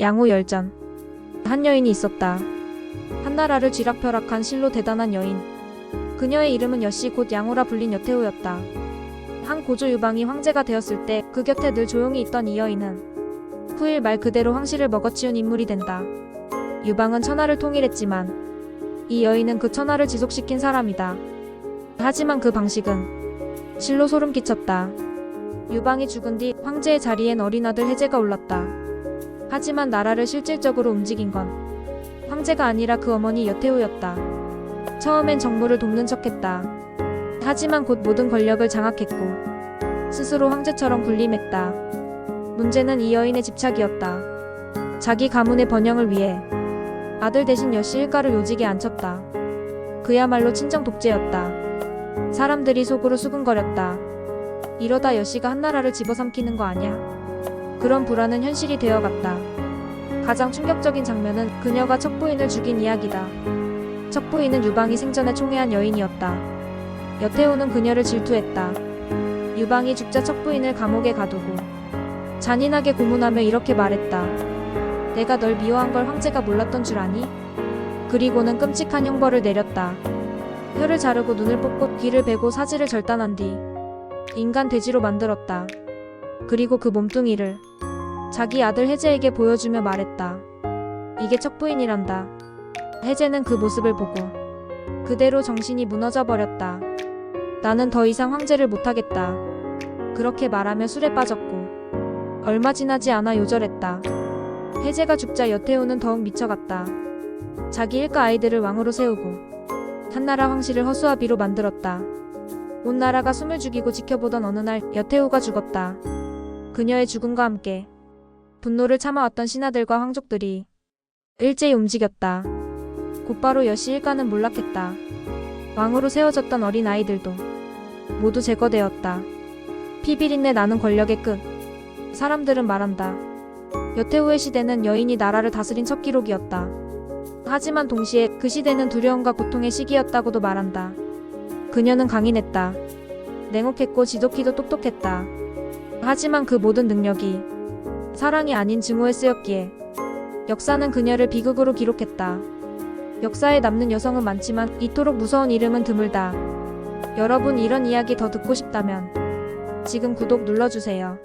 양호 열전. 한 여인이 있었다. 한 나라를 쥐락펴락한 실로 대단한 여인. 그녀의 이름은 여씨 곧 양호라 불린 여태우였다. 한 고조 유방이 황제가 되었을 때 그 곁에 늘 조용히 있던 이 여인은 후일 말 그대로 황실을 먹어치운 인물이 된다. 유방은 천하를 통일했지만 이 여인은 그 천하를 지속시킨 사람이다. 하지만 그 방식은 실로 소름 끼쳤다. 유방이 죽은 뒤 황제의 자리엔 어린 아들 해제가 올랐다. 하지만 나라를 실질적으로 움직인 건 황제가 아니라 그 어머니 여태우였다. 처음엔 정무를 돕는 척했다. 하지만 곧 모든 권력을 장악했고 스스로 황제처럼 군림했다. 문제는 이 여인의 집착이었다. 자기 가문의 번영을 위해 아들 대신 여씨 일가를 요직에 앉혔다. 그야말로 친정 독재였다. 사람들이 속으로 수근거렸다. 이러다 여씨가 한나라를 집어삼키는 거 아냐? 그런 불안은 현실이 되어갔다. 가장 충격적인 장면은 그녀가 척부인을 죽인 이야기다. 척부인은 유방이 생전에 총애한 여인이었다. 여태우는 그녀를 질투했다. 유방이 죽자 척부인을 감옥에 가두고 잔인하게 고문하며 이렇게 말했다. 내가 널 미워한 걸 황제가 몰랐던 줄 아니? 그리고는 끔찍한 형벌을 내렸다. 혀를 자르고 눈을 뽑고 귀를 베고 사지를 절단한 뒤 인간 돼지로 만들었다. 그리고 그 몸뚱이를 자기 아들 해제에게 보여주며 말했다. 이게 척부인이란다. 해제는 그 모습을 보고 그대로 정신이 무너져 버렸다. 나는 더 이상 황제를 못하겠다. 그렇게 말하며 술에 빠졌고 얼마 지나지 않아 요절했다. 해제가 죽자 여태우는 더욱 미쳐갔다. 자기 일가 아이들을 왕으로 세우고 한나라 황실을 허수아비로 만들었다. 온 나라가 숨을 죽이고 지켜보던 어느 날 여태우가 죽었다. 그녀의 죽음과 함께 분노를 참아왔던 신하들과 황족들이 일제히 움직였다. 곧바로 여씨 일가는 몰락했다. 왕으로 세워졌던 어린 아이들도 모두 제거되었다. 피비린내 나는 권력의 끝. 사람들은 말한다. 여태우의 시대는 여인이 나라를 다스린 첫 기록이었다. 하지만 동시에 그 시대는 두려움과 고통의 시기였다고도 말한다. 그녀는 강인했다. 냉혹했고 지독히도 똑똑했다. 하지만 그 모든 능력이 사랑이 아닌 증오에 쓰였기에 역사는 그녀를 비극으로 기록했다. 역사에 남는 여성은 많지만 이토록 무서운 이름은 드물다. 여러분 이런 이야기 더 듣고 싶다면 지금 구독 눌러주세요.